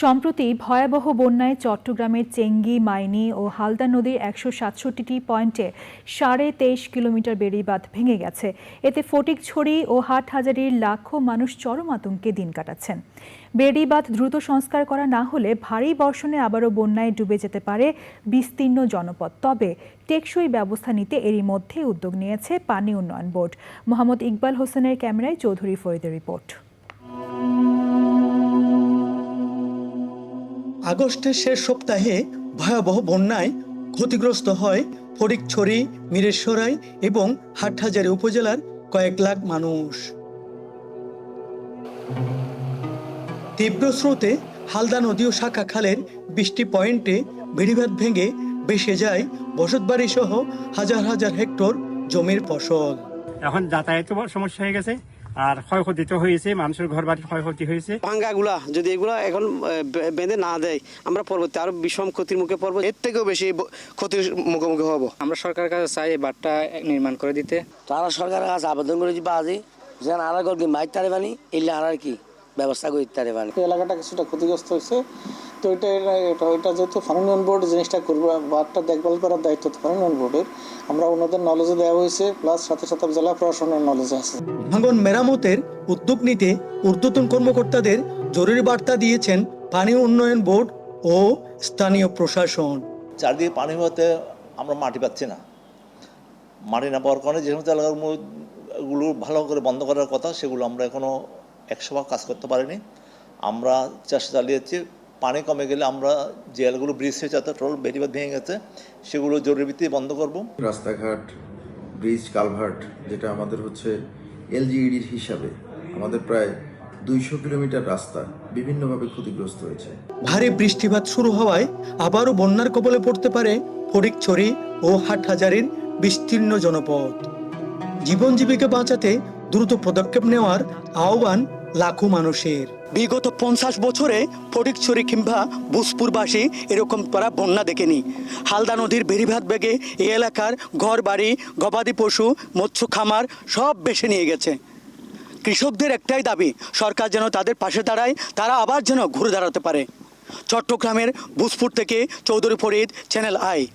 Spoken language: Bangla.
সম্প্রতি ভয়াবহ বন্যায় চট্টগ্রামের চেঙ্গি, মাইনি ও হালদা নদীর একশো সাতষট্টিটি পয়েন্টে সাড়ে তেইশ কিলোমিটার বেড়িবাঁধ ভেঙে গেছে। এতে ফটিকছড়ি ও হাটহাজারির লাখো মানুষ চরম আতঙ্কে দিন কাটাচ্ছেন। বেড়িবাঁধ দ্রুত সংস্কার করা না হলে ভারী বর্ষণে আবারও বন্যায় ডুবে যেতে পারে বিস্তীর্ণ জনপদ। তবে টেকসই ব্যবস্থা নিতে এরই মধ্যে উদ্যোগ নিয়েছে পানি উন্নয়ন বোর্ড। মোহাম্মদ ইকবাল হোসেনের ক্যামেরায় চৌধুরী ফরিদের রিপোর্ট। আগস্টের শেষ সপ্তাহে ভয়াবহ বন্যায় ক্ষতিগ্রস্ত হয় ফটিকছড়ি মিরেশ্বরাই এবং হাটহাজারী উপজেলার কয়েক লাখ মানুষ। তীব্র স্রোতে হালদা নদী ও শাখা খালের বৃষ্টি পয়েন্টে বেড়িবাঁধ ভেঙে ভেসে যায় বসতবাড়ি সহ হাজার হাজার হেক্টর জমির ফসল। এখন যাতায়াতের সমস্যা হয়ে গেছে। আর ক্ষয়ক্ষতি তো হয়েছে মানুষের ঘর বাড়ির ক্ষয়ক্ষতি হয়েছে। ভাঙ্গাগুলা যদি এগুলা এখন বেঁধে না দেয় আমরা পরবর্তী আরও বিষম ক্ষতির মুখে পড়ব এর থেকেও বেশি ক্ষতির মুখোমুখি হব। আমরা সরকারের কাছে চাই এই বাঁধটা নির্মাণ করে দিতে। তারা সরকারের কাছে আবেদন করেছি বাজি যেন আর কি মাইর তারে বানি এলে আর কি ব্যবস্থা করে তারে বানি। এই এলাকাটা কিছুটা ক্ষতিগ্রস্ত হয়েছে। তো এটা এটা এটা যেহেতু ফার্মিং বোর্ড জিনিসটা করবে বাঁধটা দেখভাল করার দায়িত্ব তো ফার্মিং বোর্ডের আমরা ওনাদের নলেজে দেওয়া হয়েছে প্লাস সাথে সাথে জেলা প্রশাসনের নলেজে আছে। ভাঙন মেরামতের উদ্যোগ নিতে ঊর্ধ্বতন কর্মকর্তাদের জরুরি বার্তা দিয়েছেন পানি উন্নয়ন বোর্ড ও স্থানীয় প্রশাসন। চারদিকে পানি হতে আমরা মাটি পাচ্ছি না। মাটি না পাওয়ার কারণে যে সমস্ত এলাকাগুলো ভালো করে বন্ধ করার কথা সেগুলো আমরা এখনও একশো ভাগ কাজ করতে পারিনি। আমরা চেষ্টা চালিয়েছি পানি কমে গেলে আমরা যে এলাকাগুলো ব্রিজ হয়েছে অর্থাৎ টোল বেরিবাদ ভেঙে গেছে সেগুলো জরুরি ভিত্তিতে বন্ধ করব। রাস্তাঘাট ব্রিজ কালভার্ট যেটা আমাদের হচ্ছে এলজিইডির হিসাবে আমাদের প্রায় দুইশো কিলোমিটার রাস্তা বিভিন্নভাবে ক্ষতিগ্রস্ত হয়েছে। ভারী বৃষ্টিপাত শুরু হওয়ায় আবারও বন্যার কবলে পড়তে পারে ফটিকছড়ি ও হাটহাজারির বিস্তীর্ণ জনপদ। জীবন জীবিকা বাঁচাতে দ্রুত পদক্ষেপ নেওয়ার আহ্বান লাখো মানুষের। বিগত পঞ্চাশ বছরে ফটিকছড়ি কিংবা ভূজপুরবাসী এরকম তারা বন্যা দেখেনি। হালদা নদীর বেড়িভাত বেগে এই এলাকার ঘর বাড়ি গবাদি পশু, মৎস্য খামার সব বেছে নিয়ে গেছে। কৃষকদের একটাই দাবি, সরকার যেন তাদের পাশে দাঁড়ায়, তারা আবার যেন ঘুরে দাঁড়াতে পারে। চট্টগ্রামের ভূজপুর থেকে চৌধুরী ফরিদ চ্যানেল আই